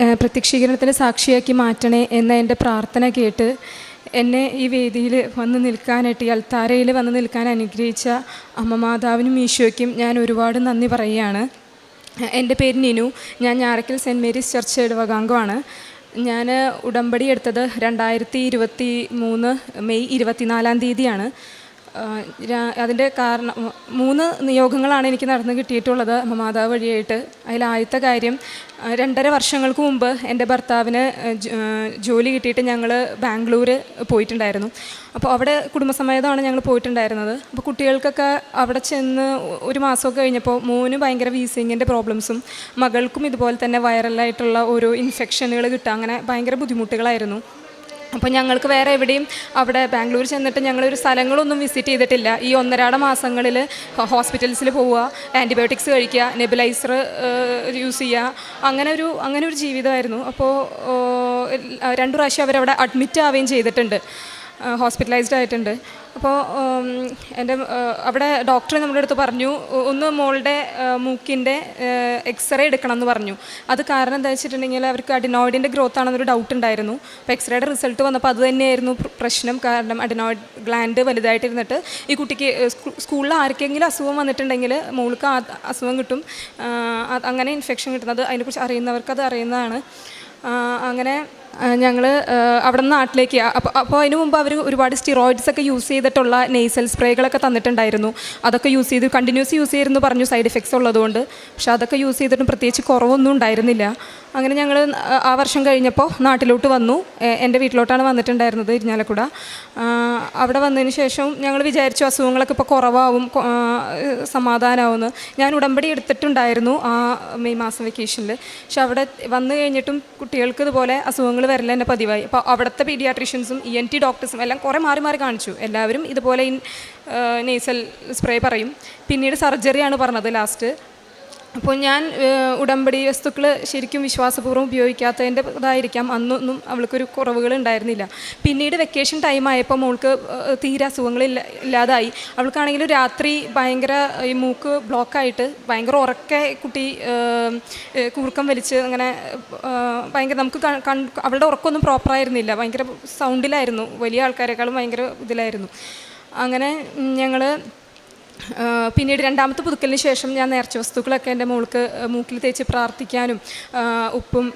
ഏഹ് പ്രത്യക്ഷീകരണത്തിന് സാക്ഷിയാക്കി മാറ്റണേ എന്ന എന്റെ പ്രാർത്ഥന കേട്ട് എന്നെ ഈ വേദിയിൽ വന്ന് നിൽക്കാനായിട്ട് ഈ അൽത്താരയിൽ വന്ന് നിൽക്കാൻ അനുഗ്രഹിച്ച അമ്മമാതാവിനും ഈശോയ്ക്കും ഞാൻ ഒരുപാട് നന്ദി പറയുകയാണ്. എന്റെ പേര് നിനു. ഞാൻ ഞാറക്കൽ സെന്റ് മേരീസ് ചർച്ച് ഇടവകാംഗമാണ്. ഞാൻ ഉടമ്പടി എടുത്തത് രണ്ടായിരത്തി ഇരുപത്തി മൂന്ന് മെയ് ഇരുപത്തിനാലാം തീയതിയാണ്. അതിന്റെ കാരണം മൂന്ന് നിയോഗങ്ങളാണ് എനിക്ക് നടന്ന് കിട്ടിയിട്ടുള്ളത് മാതാവ് വഴിയായിട്ട്. അതിൽ കാര്യം രണ്ടര വർഷങ്ങൾക്ക് മുമ്പ് എന്റെ ഭർത്താവിന് ജോലി കിട്ടിയിട്ട് ഞങ്ങൾ ബാംഗ്ലൂർ പോയിട്ടുണ്ടായിരുന്നു. അപ്പോൾ അവിടെ കുടുംബസമേതമാണ് ഞങ്ങൾ പോയിട്ടുണ്ടായിരുന്നത്. അപ്പോൾ കുട്ടികൾക്കൊക്കെ അവിടെ ചെന്ന് ഒരു മാസമൊക്കെ കഴിഞ്ഞപ്പോൾ മോന് ഭയങ്കര വീസിങ്ങിന്റെ പ്രോബ്ലംസും മകൾക്കും ഇതുപോലെ തന്നെ വൈറലായിട്ടുള്ള ഓരോ ഇൻഫെക്ഷനുകൾ കിട്ടുക അങ്ങനെ ഭയങ്കര ബുദ്ധിമുട്ടുകളായിരുന്നു. അപ്പോൾ ഞങ്ങൾക്ക് വേറെ എവിടെയും അവിടെ ബാംഗ്ലൂർ ചെന്നിട്ട് ഞങ്ങളൊരു സ്ഥലങ്ങളൊന്നും വിസിറ്റ് ചെയ്തിട്ടില്ല. ഈ ഒന്നരാട മാസങ്ങളിൽ ഹോസ്പിറ്റൽസിൽ പോവുക ആന്റിബയോട്ടിക്സ് കഴിക്കുക നെബിലൈസർ യൂസ് ചെയ്യുക അങ്ങനെ ഒരു അങ്ങനെ ഒരു ജീവിതമായിരുന്നു. അപ്പോൾ രണ്ടു പ്രാവശ്യം അവരവിടെ അഡ്മിറ്റ് ആവുകയും ചെയ്തിട്ടുണ്ട്. ഹോസ്പിറ്റലൈസ്ഡ് ആയിട്ടുണ്ട്. അപ്പോൾ എന്റെ അവിടെ ഡോക്ടർ നമ്മുടെ അടുത്ത് പറഞ്ഞു ഒന്ന് മോളുടെ മൂക്കിന്റെ എക്സ്റേ എടുക്കണം എന്ന് പറഞ്ഞു. അത് കാരണം എന്താ വെച്ചിട്ടുണ്ടെങ്കിൽ അവർക്ക് അഡിനോയിഡിന്റെ ഗ്രോത്ത് ആണെന്നൊരു ഡൗട്ട് ഉണ്ടായിരുന്നു. അപ്പോൾ എക്സ്റേയുടെ റിസൾട്ട് വന്നപ്പോൾ അത് തന്നെയായിരുന്നു പ്രശ്നം. കാരണം അഡിനോയിഡ് ഗ്ലാൻഡ് വലുതായിട്ടിരുന്നിട്ട് ഈ കുട്ടിക്ക് സ്കൂളിൽ ആർക്കെങ്കിലും അസുഖം വന്നിട്ടുണ്ടെങ്കിൽ മോൾക്ക് അസുഖം കിട്ടും. അങ്ങനെ ഇൻഫെക്ഷൻ കിട്ടുന്നത്. അതിനെക്കുറിച്ച് അറിയുന്നവർക്ക് അത് അറിയുന്നതാണ് അങ്ങനെ ഞങ്ങൾ അവിടെ നിന്ന് നാട്ടിലേക്ക് അപ്പോൾ അപ്പോൾ അതിന് മുമ്പ് അവർ ഒരുപാട് സ്റ്റിറോയിഡ്സ് ഒക്കെ യൂസ് ചെയ്തിട്ടുള്ള നെയ്സൽ സ്പ്രേകളൊക്കെ തന്നിട്ടുണ്ടായിരുന്നു. അതൊക്കെ യൂസ് ചെയ്ത് കണ്ടിന്യൂസ് യൂസ് ചെയ്തിരുന്നു പറഞ്ഞു സൈഡ് എഫക്ട്സ് ഉള്ളതുകൊണ്ട്. പക്ഷെ അതൊക്കെ യൂസ് ചെയ്തിട്ടും പ്രത്യേകിച്ച് കുറവൊന്നും ഉണ്ടായിരുന്നില്ല. അങ്ങനെ ഞങ്ങൾ ആ വർഷം കഴിഞ്ഞപ്പോൾ നാട്ടിലോട്ട് വന്നു. എന്റെ വീട്ടിലോട്ടാണ് വന്നിട്ടുണ്ടായിരുന്നത് ഇരിഞ്ഞാലക്കുട. അവിടെ വന്നതിന് ശേഷം ഞങ്ങൾ വിചാരിച്ചു അസുഖങ്ങളൊക്കെ ഇപ്പോൾ കുറവാകും സമാധാനമാവും ഞാൻ ഉടമ്പടി എടുത്തിട്ടുണ്ടായിരുന്നു ആ മെയ് മാസം വെക്കേഷനിൽ പക്ഷെ അവിടെ വന്നു കഴിഞ്ഞിട്ടും കുട്ടികൾക്ക് ഇതുപോലെ അസുഖങ്ങൾ വരല തന്നെ പതിവായി. അപ്പോൾ അവിടുത്തെ പീഡിയാട്രീഷ്യൻസും ഇ എൻ ടി ഡോക്ടേഴ്സും എല്ലാം കുറേ മാറി മാറി കാണിച്ചു. എല്ലാവരും ഇതുപോലെ നെയ്സൽ സ്പ്രേ പറയും. പിന്നീട് സർജറിയാണ് പറഞ്ഞത് ലാസ്റ്റ് അപ്പോൾ ഞാൻ ഉടമ്പടി വസ്തുക്കൾ ശരിക്കും വിശ്വാസപൂർവം ഉപയോഗിക്കാത്തതിന്റെ ഇതായിരിക്കാം. അന്നൊന്നും അവൾക്കൊരു കുറവുകൾ ഉണ്ടായിരുന്നില്ല. പിന്നീട് വെക്കേഷൻ ടൈം ആയപ്പോൾ മോൾക്ക് തീരെ അസുഖങ്ങൾ ഇല്ല ഇല്ലാതായി. അവൾക്കാണെങ്കിൽ രാത്രി ഭയങ്കര ഈ മൂക്ക് ബ്ലോക്കായിട്ട് ഭയങ്കര ഉറക്കെ കുട്ടി കൂർക്കം വലിച്ച് അങ്ങനെ ഭയങ്കര നമുക്ക് അവളുടെ ഉറക്കമൊന്നും പ്രോപ്പറായിരുന്നില്ല ഭയങ്കര സൗണ്ടിലായിരുന്നു വലിയ ആൾക്കാരെക്കാളും ഭയങ്കര ഇതിലായിരുന്നു. അങ്ങനെ ഞങ്ങൾ പിന്നീട് രണ്ടാമത്തെ പുതുക്കലിന് ശേഷം ഞാൻ നേർച്ച വസ്തുക്കളൊക്കെ എന്റെ മോൾക്ക് മൂക്കിൽ തേച്ച് പ്രാർത്ഥിക്കാനും ഉപ്പും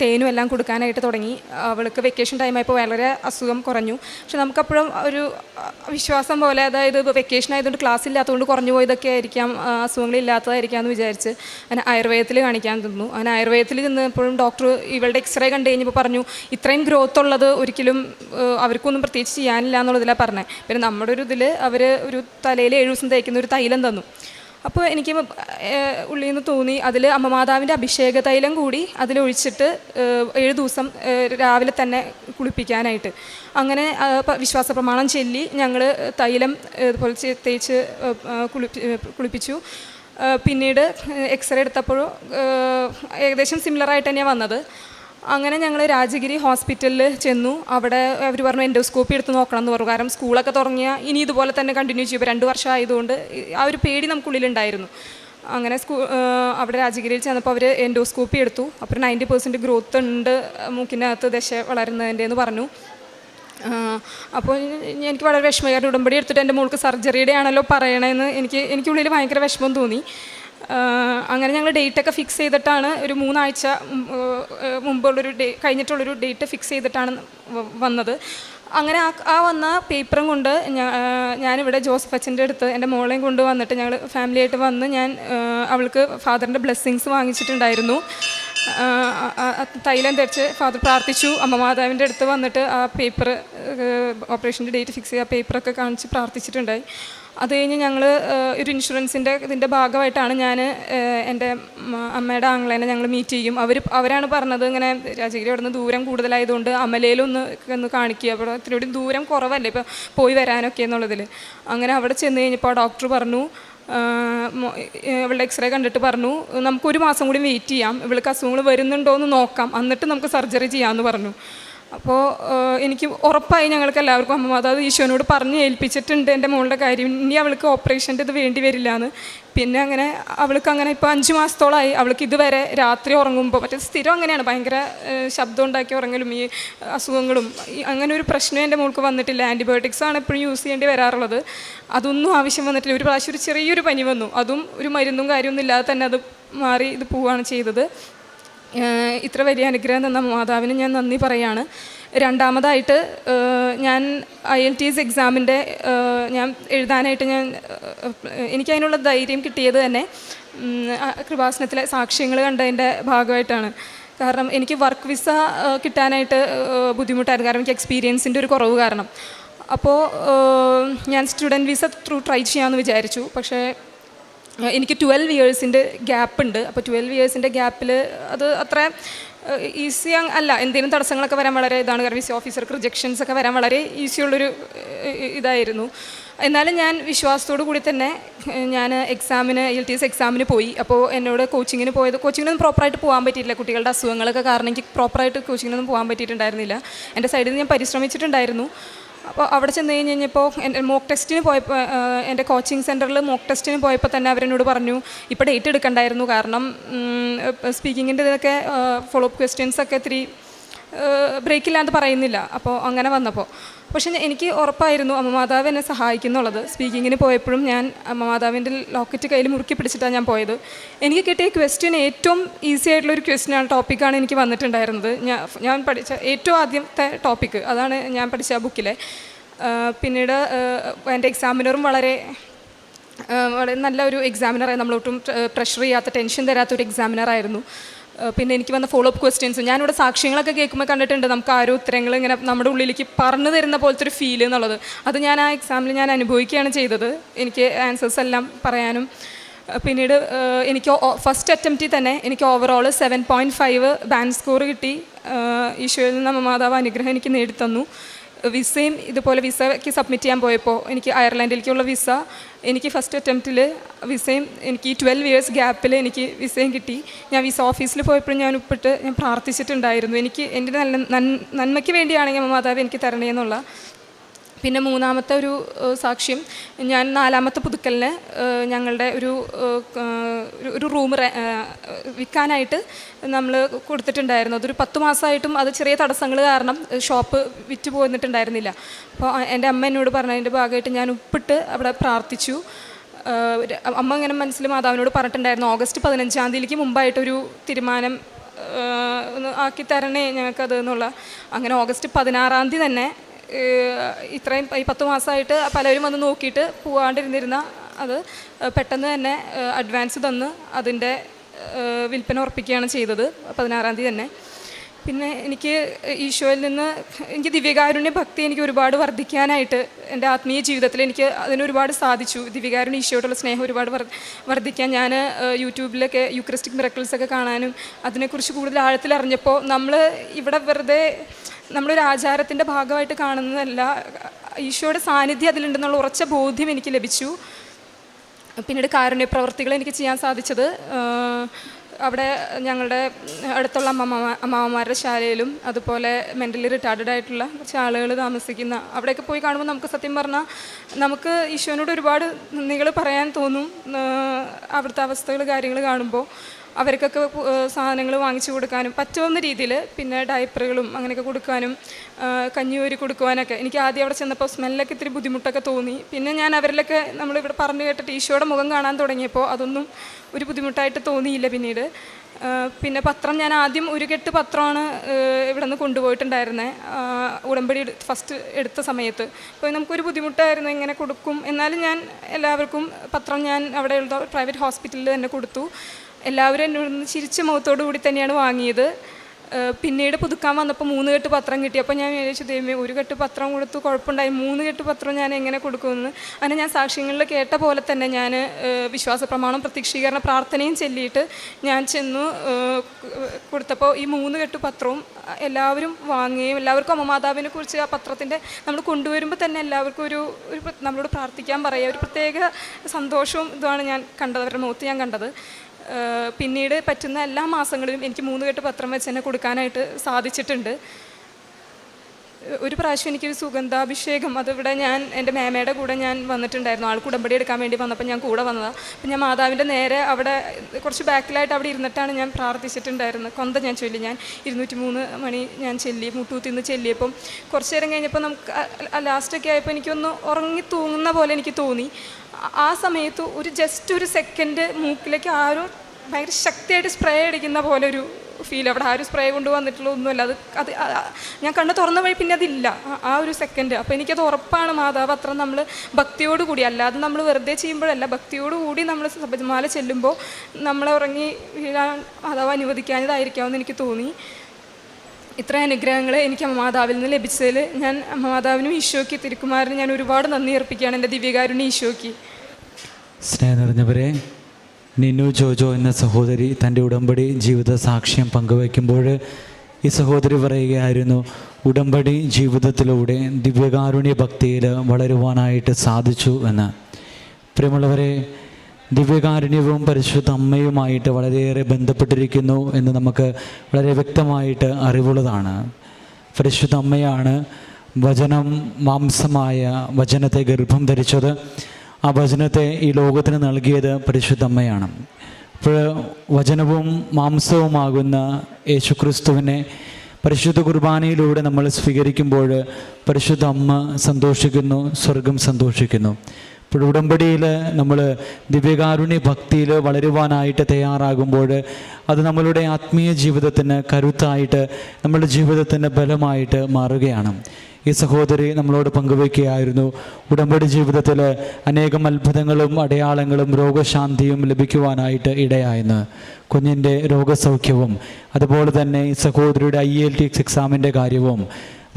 തേനും എല്ലാം കൊടുക്കാനായിട്ട് തുടങ്ങി. അവൾക്ക് വെക്കേഷൻ ടൈമായപ്പോൾ വളരെ അസുഖം കുറഞ്ഞു. പക്ഷെ നമുക്കപ്പോഴും ഒരു വിശ്വാസം പോലെ അതായത് വെക്കേഷൻ ആയതുകൊണ്ട് ക്ലാസ് ഇല്ലാത്തതുകൊണ്ട് കുറഞ്ഞു പോയതൊക്കെ ആയിരിക്കാം അസുഖങ്ങളില്ലാത്തതായിരിക്കാം എന്ന് വിചാരിച്ച് അങ്ങനെ ആയുർവേദത്തിൽ കാണിക്കാൻ തന്നു അങ്ങനെ ആയുർവേദത്തിൽ ചെന്നപ്പോഴും ഡോക്ടർ ഇവളുടെ എക്സ്റേ കണ്ടു കഴിഞ്ഞപ്പോൾ പറഞ്ഞു ഇത്രയും ഗ്രോത്ത് ഉള്ളത് ഒരിക്കലും അവർക്കൊന്നും പ്രത്യേകിച്ച് ചെയ്യാനില്ല എന്നുള്ളതിലാണ് പറഞ്ഞത്. പിന്നെ നമ്മുടെ ഒരു ഇതിൽ അവർ ഒരു തലയിൽ ഏഴ് ദിവസം തേക്കുന്ന ഒരു തൈലം തന്നു. അപ്പോൾ എനിക്ക് ഉള്ളിൽ നിന്ന് തോന്നി അതിൽ അമ്മമാതാവിന്റെ അഭിഷേക തൈലം കൂടി അതിലൊഴിച്ചിട്ട് ഏഴ് ദിവസം രാവിലെ തന്നെ കുളിപ്പിക്കാനായിട്ട്. അങ്ങനെ വിശ്വാസ പ്രമാണം ചൊല്ലി ഞങ്ങൾ തൈലം ഇതുപോലെ തേച്ച് കുളിപ്പി കുളിപ്പിച്ചു. പിന്നീട് എക്സ്റേ എടുത്തപ്പോഴും ഏകദേശം സിമിലറായിട്ട് തന്നെയാണ് വന്നത്. അങ്ങനെ ഞങ്ങൾ രാജഗിരി ഹോസ്പിറ്റലിൽ ചെന്നു. അവിടെ അവർ പറഞ്ഞു എൻഡോസ്കോപ്പി എടുത്ത് നോക്കണം എന്ന് പറഞ്ഞു. കാരണം സ്കൂളൊക്കെ തുടങ്ങിയാൽ ഇനി ഇതുപോലെ തന്നെ കണ്ടിന്യൂ ചെയ്യും. രണ്ട് വർഷം ആയതുകൊണ്ട് ആ ഒരു പേടി നമുക്കുള്ളിലുണ്ടായിരുന്നു. അങ്ങനെ സ്കൂ അവിടെ രാജഗിരിയിൽ ചെന്നപ്പോൾ അവർ എൻഡോസ്കോപ്പി എടുത്തു. അപ്പോൾ നയന്റി പെർസെന്റ് ഗ്രോത്ത് ഉണ്ട്. മൂക്കിനകത്ത് ദശ വളരുന്നതിന്റെ എന്ന് പറഞ്ഞു. അപ്പോൾ എനിക്ക് വളരെ വിഷമം കാരണം ഉടമ്പടി എടുത്തിട്ട് എന്റെ മോൾക്ക് സർജറിയുടെ ആണല്ലോ പറയണമെന്ന് എനിക്ക് എനിക്കുള്ളിൽ ഭയങ്കര വിഷമം തോന്നി. അങ്ങനെ ഞങ്ങൾ ഡേറ്റ് ഒക്കെ ഫിക്സ് ചെയ്തിട്ടാണ് ഒരു മൂന്നാഴ്ച മുമ്പുള്ളൊരു ഡേ കഴിഞ്ഞിട്ടുള്ളൊരു ഡേറ്റ് ഫിക്സ് ചെയ്തിട്ടാണ് വന്നത്. അങ്ങനെ ആ ആ വന്ന പേപ്പറും കൊണ്ട് ആ, ഞാനിവിടെ ജോസഫ് അച്ഛന്റെ അടുത്ത് എന്റെ മോളെയും കൊണ്ട് വന്നിട്ട് ഞങ്ങൾ ഫാമിലിയായിട്ട് വന്ന് ഞാൻ അവൾക്ക് ഫാദറിന്റെ ബ്ലെസ്സിങ്സ് വാങ്ങിച്ചിട്ടുണ്ടായിരുന്നു. ആ, ആ, ആ, തൈലം തിരിച്ച് ഫാദർ പ്രാർത്ഥിച്ചു. അമ്മ മാതാവിന്റെ അടുത്ത് വന്നിട്ട് ആ പേപ്പർ ഓപ്പറേഷന്റെ ഡേറ്റ് ഫിക്സ് ചെയ്ത പേപ്പറൊക്കെ കാണിച്ച് പ്രാർത്ഥിച്ചിട്ടുണ്ടായി. അത് കഴിഞ്ഞ് ഞങ്ങൾ ഒരു ഇൻഷുറൻസിന്റെ ഇതിന്റെ ഭാഗമായിട്ടാണ് ഞാൻ എന്റെ അമ്മയുടെ ആംഗ്ലേനെ ഞങ്ങൾ മീറ്റ് ചെയ്യും. അവർ അവരാണ് പറഞ്ഞത് ഇങ്ങനെ രാജഗിരി അവിടെ നിന്ന് ദൂരം കൂടുതലായതുകൊണ്ട് അമലയിലൊന്ന് ഒന്ന് കാണിക്കുക അവിടെ ഇത്തിരി ദൂരം കുറവല്ലേ ഇപ്പോൾ പോയി വരാനൊക്കെ എന്നുള്ളതിൽ അങ്ങനെ അവിടെ ചെന്ന് കഴിഞ്ഞപ്പോൾ ഡോക്ടർ പറഞ്ഞു ഇവളുടെ എക്സ്റേ കണ്ടിട്ട് പറഞ്ഞു നമുക്കൊരു മാസം കൂടി വെയിറ്റ് ചെയ്യാം. ഇവൾക്ക് അസുഖങ്ങൾ വരുന്നുണ്ടോ എന്ന് നോക്കാം. എന്നിട്ട് നമുക്ക് സർജറി ചെയ്യാമെന്ന് പറഞ്ഞു. അപ്പോൾ എനിക്ക് ഉറപ്പായി ഞങ്ങൾക്ക് എല്ലാവർക്കും അമ്മ മാതാവ് ഈശോനോട് പറഞ്ഞ് ഏൽപ്പിച്ചിട്ടുണ്ട് എന്റെ മോളുടെ കാര്യം. ഇനി അവൾക്ക് ഓപ്പറേഷന്റെ ഇത് വേണ്ടി വരില്ല എന്ന് പിന്നെ അങ്ങനെ അവൾക്ക് അങ്ങനെ ഇപ്പോൾ അഞ്ച് മാസത്തോളമായി അവൾക്ക് ഇതുവരെ രാത്രി ഉറങ്ങുമ്പോൾ മറ്റേ സ്ഥിരം അങ്ങനെയാണ്. ഭയങ്കര ശബ്ദം ഉണ്ടാക്കി ഉറങ്ങലും ഈ അസുഖങ്ങളും അങ്ങനെ ഒരു പ്രശ്നം എന്റെ മോൾക്ക് വന്നിട്ടില്ല. ആന്റിബയോട്ടിക്സ് ആണ് എപ്പോഴും യൂസ് ചെയ്യേണ്ടി വരാറുള്ളത്. അതൊന്നും ആവശ്യം വന്നിട്ടില്ല. ഒരു പ്രാവശ്യം ഒരു ചെറിയൊരു പനി വന്നു. അതും ഒരു മരുന്നും കാര്യമൊന്നും ഇല്ലാതെ തന്നെ അത് മാറി ഇത് പോവുകയാണ് ചെയ്തത്. ഇത്ര വലിയ അനുഗ്രഹം തന്ന മാതാവിന് ഞാൻ നന്ദി പറയാണ്. രണ്ടാമതായിട്ട് ഞാൻ ഐ എൽ ടി എസ് എക്സാമിന്റെ ഞാൻ എഴുതാനായിട്ട് ഞാൻ എനിക്കതിനുള്ള ധൈര്യം കിട്ടിയത് തന്നെ കൃപാസനത്തിലെ സാക്ഷ്യങ്ങൾ കണ്ടതിന്റെ ഭാഗമായിട്ടാണ്. കാരണം എനിക്ക് വർക്ക് വിസ കിട്ടാനായിട്ട് ബുദ്ധിമുട്ടായിരുന്നു. കാരണം എനിക്ക് എക്സ്പീരിയൻസിന്റെ ഒരു കുറവ് കാരണം. അപ്പോൾ ഞാൻ സ്റ്റുഡന്റ് വിസ ത്രൂ ട്രൈ ചെയ്യാമെന്ന് വിചാരിച്ചു. പക്ഷേ എനിക്ക് ട്വൽവ് ഇയേഴ്സിന്റെ ഗ്യാപ്പ് ഉണ്ട് അപ്പോൾ ട്വൽവ് ഇയേഴ്സിന്റെ ഗ്യാപ്പിൽ അത് അത്ര ഈസി അല്ല. എന്തെങ്കിലും തടസ്സങ്ങളൊക്കെ വരാൻ വളരെ ഇതാണ്. കാരണം വിസി ഓഫീസർക്ക് റിജക്ഷൻസ് ഒക്കെ വരാൻ വളരെ ഈസിയുള്ളൊരു ഇതായിരുന്നു. എന്നാലും ഞാൻ വിശ്വാസത്തോടു കൂടി തന്നെ ഞാൻ എക്സാമിന് എൽ ടി എസ് എക്സാമിന് പോയി. അപ്പോൾ എന്നോട് കോച്ചിങ്ങിന് പോയത് കോച്ചിങ്ങിനൊന്നും പ്രോപ്പറായിട്ട് പോകാൻ പറ്റിയിട്ടില്ല. കുട്ടികളുടെ അസുഖങ്ങളൊക്കെ കാരണം എനിക്ക് പ്രോപ്പറായിട്ട് കോച്ചിങ്ങിനൊന്നും പോകാൻ പറ്റിയിട്ടുണ്ടായിരുന്നില്ല. എന്റെ സൈഡിൽ നിന്ന് ഞാൻ പരിശ്രമിച്ചിട്ടുണ്ടായിരുന്നു. അപ്പോൾ അവിടെ ചെന്ന് കഴിഞ്ഞ് കഴിഞ്ഞപ്പോൾ എന്റെ മോക്ക് ടെസ്റ്റിന് പോയപ്പോൾ എന്റെ കോച്ചിങ് സെന്ററിൽ മോക്ക് ടെസ്റ്റിന് പോയപ്പോൾ തന്നെ അവരെന്നോട് പറഞ്ഞു ഇപ്പോൾ ഡേറ്റ് എടുക്കണ്ടായിരുന്നു കാരണം സ്പീക്കിങ്ങിന്റെ ഇതൊക്കെ ഫോളോ അപ്പ് ക്വസ്റ്റ്യൻസൊക്കെ ഇത്തിരി ബ്രേക്ക് ഇല്ലാണ്ട് പറയുന്നില്ല. അപ്പോൾ അങ്ങനെ വന്നപ്പോൾ പക്ഷേ എനിക്ക് ഉറപ്പായിരുന്നു അമ്മ മാതാവ് എന്നെ സഹായിക്കുന്നുള്ളത്. സ്പീക്കിങ്ങിന് പോയപ്പോഴും ഞാൻ അമ്മ മാതാവിന്റെ ലോക്കറ്റ് കയ്യിൽ മുറുക്കി പിടിച്ചിട്ടാണ് ഞാൻ പോയത്. എനിക്ക് കിട്ടിയ ക്വസ്റ്റ്യൻ ഏറ്റവും ഈസി ആയിട്ടുള്ള ഒരു ക്വസ്റ്റ്യനാണ് ടോപ്പിക്കാണ് എനിക്ക് വന്നിട്ടുണ്ടായിരുന്നത്. ഞാൻ ഞാൻ പഠിച്ച ഏറ്റവും ആദ്യത്തെ ടോപ്പിക്ക് അതാണ് ഞാൻ പഠിച്ച ആ ബുക്കിലെ പിന്നീട് എന്റെ എക്സാമിനറും വളരെ വളരെ നല്ല ഒരു എക്സാമിനറായി നമ്മളൊട്ടും പ്രഷർ ചെയ്യാത്ത ടെൻഷൻ തരാത്ത ഒരു എക്സാമിനറായിരുന്നു പിന്നെ എനിക്ക് വന്ന ഫോളോ അപ്പ് ക്വസ്റ്റ്യൻസ് ഞാനിവിടെ സാക്ഷ്യങ്ങളൊക്കെ കേൾക്കുമ്പോൾ കണ്ടിട്ടുണ്ട്. നമുക്ക് ആരോ ഉത്തരങ്ങൾ ഇങ്ങനെ നമ്മുടെ ഉള്ളിലേക്ക് പറഞ്ഞു തരുന്ന പോലത്തെ ഒരു ഫീൽ എന്നുള്ളത്. അത് ഞാൻ ആ എക്സാമിൽ ഞാൻ അനുഭവിക്കുകയാണ് ചെയ്തത്. എനിക്ക് ആൻസേഴ്സ് എല്ലാം പറയാനും. പിന്നീട് എനിക്ക് ഫസ്റ്റ് അറ്റംപ്റ്റിൽ തന്നെ എനിക്ക് overall seven point five band score കിട്ടി. ഈശോയിൽ നിന്ന് മാതാവ് അനുഗ്രഹം എനിക്ക് നേടിത്തന്നു. വിസയും ഇതുപോലെ വിസയ്ക്ക് സബ്മിറ്റ് ചെയ്യാൻ പോയപ്പോൾ എനിക്ക് അയർലൻഡിലേക്കുള്ള വിസ എനിക്ക് ഫസ്റ്റ് അറ്റംപ്റ്റിൽ വിസയും എനിക്ക് ട്വൽവ് ഇയേഴ്സ് ഗ്യാപ്പിൽ എനിക്ക് വിസയും കിട്ടി. ഞാൻ വിസ ഓഫീസിൽ പോയപ്പോഴും ഞാൻ ഉപ്പിട്ട് ഞാൻ പ്രാർത്ഥിച്ചിട്ടുണ്ടായിരുന്നു. എനിക്ക് എന്റെ നല്ല നന്മയ്ക്ക് വേണ്ടിയാണെങ്കിൽ മാതാവ് എനിക്ക് തരണേ എന്നുള്ള പിന്നെ മൂന്നാമത്തെ ഒരു സാക്ഷ്യം ഞാൻ നാലാമത്തെ പുതുക്കലിന് ഞങ്ങളുടെ ഒരു ഒരു- റൂം വിൽക്കാനായിട്ട് നമ്മൾ കൊടുത്തിട്ടുണ്ടായിരുന്നു. അതൊരു പത്ത് മാസമായിട്ടും അത് ചെറിയ തടസ്സങ്ങൾ കാരണം ഷോപ്പ് വിറ്റ് പോന്നിട്ടുണ്ടായിരുന്നില്ല. അപ്പോൾ എന്റെ അമ്മ എന്നോട് പറഞ്ഞതിന്റെ ഭാഗമായിട്ട് ഞാൻ ഉപ്പിട്ട് അവിടെ പ്രാർത്ഥിച്ചു. അമ്മ ഇങ്ങനെ മനസ്സിൽ മാതാവിനോട് പറഞ്ഞിട്ടുണ്ടായിരുന്നു ഓഗസ്റ്റ് പതിനഞ്ചാം തീയതിക്ക് മുമ്പായിട്ടൊരു തീരുമാനം ആക്കി തരണേ ഞങ്ങൾക്കത് എന്നുള്ള. അങ്ങനെ ഓഗസ്റ്റ് പതിനാറാം തീയതി തന്നെ ഇത്രയും ഈ പത്ത് മാസമായിട്ട് പലരും വന്ന് നോക്കിയിട്ട് പോവാണ്ടിരുന്നിരുന്ന അത് പെട്ടെന്ന് തന്നെ അഡ്വാൻസ് തന്ന് അതിന്റെ വിൽപ്പന ഉറപ്പിക്കുകയാണ് ചെയ്തത് പതിനാറാം തീയതി തന്നെ. പിന്നെ എനിക്ക് ഈശോയിൽ നിന്ന് എനിക്ക് ദിവ്യകാരുണ്യ ഭക്തി എനിക്ക് ഒരുപാട് വർദ്ധിക്കാനായിട്ട് എന്റെ ആത്മീയ ജീവിതത്തിൽ എനിക്ക് അതിനൊരുപാട് സാധിച്ചു. ദിവ്യകാരുണ്യ ഈശോയോടുള്ള സ്നേഹം ഒരുപാട് വർ വർദ്ധിക്കാൻ ഞാൻ യൂട്യൂബിലൊക്കെ യുക്രിസ്റ്റിക് മിറക്കിൾസ് ഒക്കെ കാണാനും അതിനെക്കുറിച്ച് കൂടുതൽ ആഴത്തിൽ അറിഞ്ഞപ്പോൾ നമ്മൾ ഇവിടെ വെറുതെ നമ്മളൊരു ആചാരത്തിന്റെ ഭാഗമായിട്ട് കാണുന്നതല്ല ഈശോയുടെ സാന്നിധ്യം അതിലുണ്ടെന്നുള്ള ഉറച്ച ബോധ്യം എനിക്ക് ലഭിച്ചു. പിന്നീട് കാരുണ്യ പ്രവർത്തികൾ എനിക്ക് ചെയ്യാൻ സാധിച്ചത് അവിടെ ഞങ്ങളുടെ അടുത്തുള്ള അമ്മമ്മ അമ്മാവന്മാരുടെ ശാലയിലും അതുപോലെ മെന്റലി റിട്ടയർഡ് ആയിട്ടുള്ള കുറച്ച് ആളുകൾ താമസിക്കുന്ന അവിടെയൊക്കെ പോയി കാണുമ്പോൾ നമുക്ക് സത്യം പറഞ്ഞാൽ നമുക്ക് ഈശോനോട് ഒരുപാട് നന്ദികൾ പറയാൻ തോന്നും അവിടുത്തെ അവസ്ഥകൾ കാര്യങ്ങൾ കാണുമ്പോൾ. അവർക്കൊക്കെ സാധനങ്ങൾ വാങ്ങിച്ചു കൊടുക്കാനും പറ്റുന്ന രീതിയിൽ പിന്നെ ഡയപ്പറുകളും അങ്ങനെയൊക്കെ കൊടുക്കാനും കഞ്ഞിയൂരി കൊടുക്കുവാനൊക്കെ. എനിക്ക് ആദ്യം അവിടെ ചെന്നപ്പോൾ സ്മെല്ലൊക്കെ ഇത്തിരി ബുദ്ധിമുട്ടൊക്കെ തോന്നി. പിന്നെ ഞാൻ അവരിലൊക്കെ നമ്മളിവിടെ പറഞ്ഞു കേട്ടിട്ട് ഈശോയുടെ മുഖം കാണാൻ തുടങ്ങിയപ്പോൾ അതൊന്നും ഒരു ബുദ്ധിമുട്ടായിട്ട് തോന്നിയില്ല പിന്നീട്. പിന്നെ പത്രം ഞാൻ ആദ്യം ഒരു കെട്ട് പത്രമാണ് ഇവിടെ നിന്ന് കൊണ്ടുപോയിട്ടുണ്ടായിരുന്നത് ഉടമ്പടി ഫസ്റ്റ് എടുത്ത സമയത്ത്. അപ്പോൾ നമുക്കൊരു ബുദ്ധിമുട്ടായിരുന്നു ഇങ്ങനെ കൊടുക്കും. എന്നാലും ഞാൻ എല്ലാവർക്കും പത്രം ഞാൻ അവിടെയുള്ള പ്രൈവറ്റ് ഹോസ്പിറ്റലിൽ തന്നെ കൊടുത്തു. എല്ലാവരും എന്നോട് ചിരിച്ച മുഖത്തോടു കൂടി തന്നെയാണ് വാങ്ങിയത്. പിന്നീട് പുതുക്കാൻ വന്നപ്പോൾ മൂന്ന് കെട്ട് പത്രം കിട്ടി. അപ്പോൾ ഞാൻ വിചാരിച്ചു ദൈവമേ ഒരു കെട്ട് പത്രം കൊടുത്തു കുഴപ്പമുണ്ടായി. മൂന്ന് കെട്ട് പത്രം ഞാൻ എങ്ങനെ കൊടുക്കുമെന്ന്. അങ്ങനെ ഞാൻ സാക്ഷ്യങ്ങളിൽ കേട്ട പോലെ തന്നെ ഞാൻ വിശ്വാസ പ്രമാണം പ്രത്യക്ഷീകരണ പ്രാർത്ഥനയും ചൊല്ലിയിട്ട് ഞാൻ ചെന്നു. കൊടുത്തപ്പോൾ ഈ മൂന്ന് കെട്ട് പത്രവും എല്ലാവരും വാങ്ങുകയും എല്ലാവർക്കും അമ്മമാതാവിനെ കുറിച്ച് ആ പത്രത്തിന്റെ നമ്മൾ കൊണ്ടുവരുമ്പോൾ തന്നെ എല്ലാവർക്കും ഒരു ഒരു നമ്മളോട് പ്രാർത്ഥിക്കാൻ പറയുക. ഒരു പ്രത്യേക സന്തോഷവും ഇതുമാണ് ഞാൻ കണ്ടത്. അവരുടെ മുഖത്ത് ഞാൻ കണ്ടത്. പിന്നീട് പറ്റുന്ന എല്ലാ മാസങ്ങളിലും എനിക്ക് മൂന്ന് കെട്ട് പത്രം വെച്ച് തന്നെ കൊടുക്കാനായിട്ട് സാധിച്ചിട്ടുണ്ട്. ഒരു പ്രാവശ്യം എനിക്കൊരു സുഗന്ധാഭിഷേകം. അതിവിടെ ഞാൻ എന്റെ മേമയുടെ കൂടെ ഞാൻ വന്നിട്ടുണ്ടായിരുന്നു. ആൾ കുടമ്പടി എടുക്കാൻ വേണ്ടി വന്നപ്പോൾ ഞാൻ കൂടെ വന്നതാണ് അപ്പം ഞാൻ മാതാവിന്റെ നേരെ അവിടെ കുറച്ച് ബാക്കിലായിട്ട് അവിടെ ഇരുന്നിട്ടാണ് ഞാൻ പ്രാർത്ഥിച്ചിട്ടുണ്ടായിരുന്നത്. കൊന്ത ഞാൻ ചൊല്ലി. ഞാൻ ഇരുന്നൂറ്റി മൂന്ന് മണി ഞാൻ ചെല്ലി മുട്ടൂത്തിന്ന് ചെല്ലിയപ്പം കുറച്ച് നേരം കഴിഞ്ഞപ്പോൾ നമുക്ക് ലാസ്റ്റൊക്കെ ആയപ്പോൾ എനിക്കൊന്ന് ഉറങ്ങി തൂങ്ങുന്ന പോലെ എനിക്ക് തോന്നി. ആ സമയത്ത് ഒരു ജസ്റ്റ് ഒരു സെക്കൻഡ് മൂക്കിലേക്ക് ആരോ ഭയങ്കര ശക്തിയായിട്ട് സ്പ്രേ അടിക്കുന്ന പോലെ ഒരു ഫീൽ അവിടെ ആ ഒരു സ്പ്രേ കൊണ്ടുവന്നിട്ടുള്ള ഒന്നുമല്ല. അത് അത് ഞാൻ കണ്ണ് തുറന്ന വഴി പിന്നെ അതില്ല. ആ- ഒരു സെക്കൻഡ് അപ്പോൾ എനിക്കത് ഉറപ്പാണ് മാതാവ് അത്ര നമ്മൾ ഭക്തിയോട് കൂടി. അല്ലാതെ നമ്മൾ വെറുതെ ചെയ്യുമ്പോഴല്ല ഭക്തിയോട് കൂടി നമ്മൾ സബരിമാല ചെല്ലുമ്പോൾ നമ്മളെ ഉറങ്ങി വീഴാൻ മാതാവ് അനുവദിക്കാഞ്ഞതായിരിക്കാമെന്ന് എനിക്ക് തോന്നി. ഇത്ര അനുഗ്രഹങ്ങൾ എനിക്ക് അമ്മമാതാവിൽ നിന്ന് ലഭിച്ചതിൽ ഞാൻ അമ്മമാതാവിനും ഈശോയ്ക്ക് തിരുക്കുമാരനും ഞാൻ ഒരുപാട് നന്ദി അർപ്പിക്കുകയാണ് എന്റെ ദിവ്യകാരുണ്യ ഈശോയ്ക്ക്. സ്നേഹം നിറഞ്ഞവരെ നിന്നു ജോജോ എന്ന സഹോദരി തന്റെ ഉടമ്പടി ജീവിത സാക്ഷ്യം പങ്കുവയ്ക്കുമ്പോൾ ഈ സഹോദരി പറയുകയായിരുന്നു ഉടമ്പടി ജീവിതത്തിലൂടെ ദിവ്യകാരുണ്യ ഭക്തിയിൽ വളരുവാനായിട്ട് സാധിച്ചു എന്ന്. പ്രിയമുള്ളവരെ ദിവ്യകാരുണ്യവും പരിശുദ്ധ അമ്മയുമായിട്ട് വളരെയേറെ ബന്ധപ്പെട്ടിരിക്കുന്നു എന്ന് നമുക്ക് വളരെ വ്യക്തമായിട്ട് അറിവുള്ളതാണ്. പരിശുദ്ധ അമ്മയാണ് വചനം മാംസമായ വചനത്തെ ഗർഭം ധരിച്ചത്. ആ വചനത്തെ ഈ ലോകത്തിന് നൽകിയത് പരിശുദ്ധമ്മയാണ് അപ്പോൾ വചനവും മാംസവുമാകുന്ന യേശുക്രിസ്തുവിനെ പരിശുദ്ധ കുർബാനയിലൂടെ നമ്മൾ സ്വീകരിക്കുമ്പോൾ പരിശുദ്ധ അമ്മ സന്തോഷിക്കുന്നു സ്വർഗം സന്തോഷിക്കുന്നു. ഇപ്പോൾ ഉടമ്പടിയിൽ നമ്മൾ ദിവ്യകാരുണ്യ ഭക്തിയിൽ വളരുവാനായിട്ട് തയ്യാറാകുമ്പോൾ അത് നമ്മളുടെ ആത്മീയ ജീവിതത്തിന് കരുത്തായിട്ട് നമ്മുടെ ജീവിതത്തിന് ബലമായിട്ട് മാറുകയാണ്. ഈ സഹോദരി നമ്മളോട് പങ്കുവയ്ക്കുകയായിരുന്നു. ഉടമ്പടി ജീവിതത്തിൽ അനേകം അത്ഭുതങ്ങളും അടയാളങ്ങളും രോഗശാന്തിയും ലഭിക്കുവാനായിട്ട് ഇടയായെന്ന്. കുഞ്ഞിന്റെ രോഗസൗഖ്യവും അതുപോലെ തന്നെ ഈ സഹോദരിയുടെ ഐ എൽ ടി എക്സ് എക്സാമിന്റെ കാര്യവും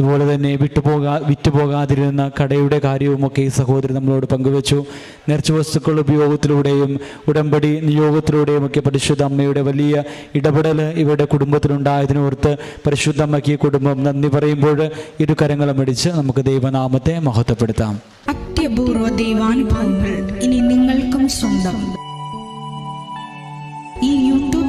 അതുപോലെ തന്നെ വിട്ടുപോകാ വിറ്റുപോകാതിരുന്ന കടയുടെ കാര്യവുമൊക്കെ ഈ സഹോദരി നമ്മളോട് പങ്കുവച്ചു. നേർച്ച വസ്തുക്കൾ ഉപയോഗത്തിലൂടെയും ഉടമ്പടി നിയോഗത്തിലൂടെയും ഒക്കെ പരിശുദ്ധ അമ്മയുടെ വലിയ ഇടപെടൽ ഇവരുടെ കുടുംബത്തിലുണ്ടായതിനോർത്ത് പരിശുദ്ധ അമ്മയ്ക്ക് കുടുംബം നന്ദി പറയുമ്പോൾ ഇരു കരങ്ങളും അടിച്ച് നമുക്ക് ദൈവനാമത്തെ മഹത്വപ്പെടുത്താം. അത്യപൂർവ ദൈവാനുഭവങ്ങൾ ഇനി നിങ്ങൾക്കും സ്വന്തം.